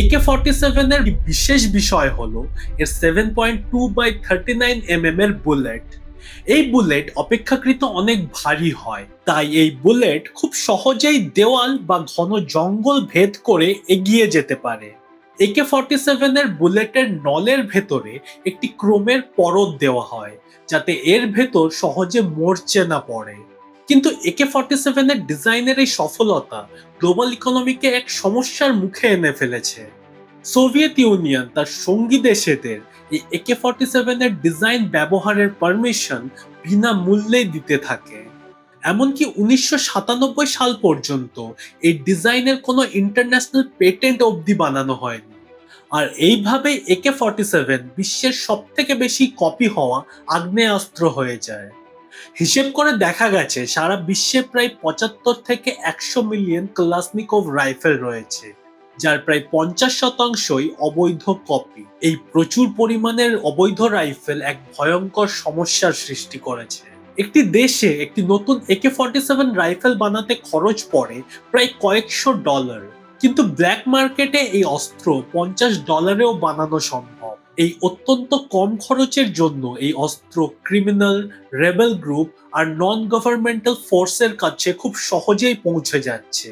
AK forty সেভেনের বিশেষ বিষয় হলো এর seven point two by thirty nine M M এর বুলেট এই বুলেট অপেক্ষাকৃত অনেক ভারী হয়, তাই এই বুলেট খুব সহজেই দেওয়াল বা ঘন জঙ্গল ভেদ করে এগিয়ে যেতে পারে। একে ফর্টি সেভেনের বুলেটের নলের ভেতরে একটি ক্রোমের পরত দেওয়া হয়, যাতে এর ভেতর সহজে মরচে না পড়ে। কিন্তু একে ফর্টি সেভেনের ডিজাইনের এই সফলতা গ্লোবাল ইকোনমিকে এক সমস্যার মুখে এনে ফেলেছে। সোভিয়েত ইউনিয়ন তার সঙ্গী দেশেদের এই একে ফর্টি সেভেনের ডিজাইন ব্যবহারের পারমিশন বিনামূল্যেই দিতে থাকে। এমনকি উনিশশো সাতানব্বই সাল পর্যন্ত এই ডিজাইনের কোনো ইন্টারন্যাশনাল পেটেন্ট অবধি বানানো হয়নি। আর এইভাবে একে ফর্টি সেভেন বিশ্বের সব থেকে বেশি কপি হওয়া আগ্নেয়াস্ত্র হয়ে যায়। হিসেব করে দেখা গেছে, সারা বিশ্বে প্রায় পঁচাত্তর থেকে একশো মিলিয়ন ক্লাসনিকভ রাইফেল রয়েছে, যার প্রায় পঞ্চাশ শতাংশই অবৈধ কপি এই প্রচুর পরিমাণের অবৈধ রাইফেল এক ভয়ঙ্কর সমস্যার সৃষ্টি করেছে। একটি দেশে একটি নতুন একে ফর্টি সেভেন রাইফেল বানাতে খরচ পড়ে প্রায় কয়েকশো ডলার কিন্তু ব্ল্যাক মার্কেটে এই অস্ত্র পঞ্চাশ ডলারেও বানানো সম্ভব এই অত্যন্ত কম খরচের জন্য এই অস্ত্র ক্রিমিনাল রেবেল গ্রুপ আর নন গভর্নমেন্টাল ফোর্সের কাছে খুব সহজেই পৌঁছে যাচ্ছে।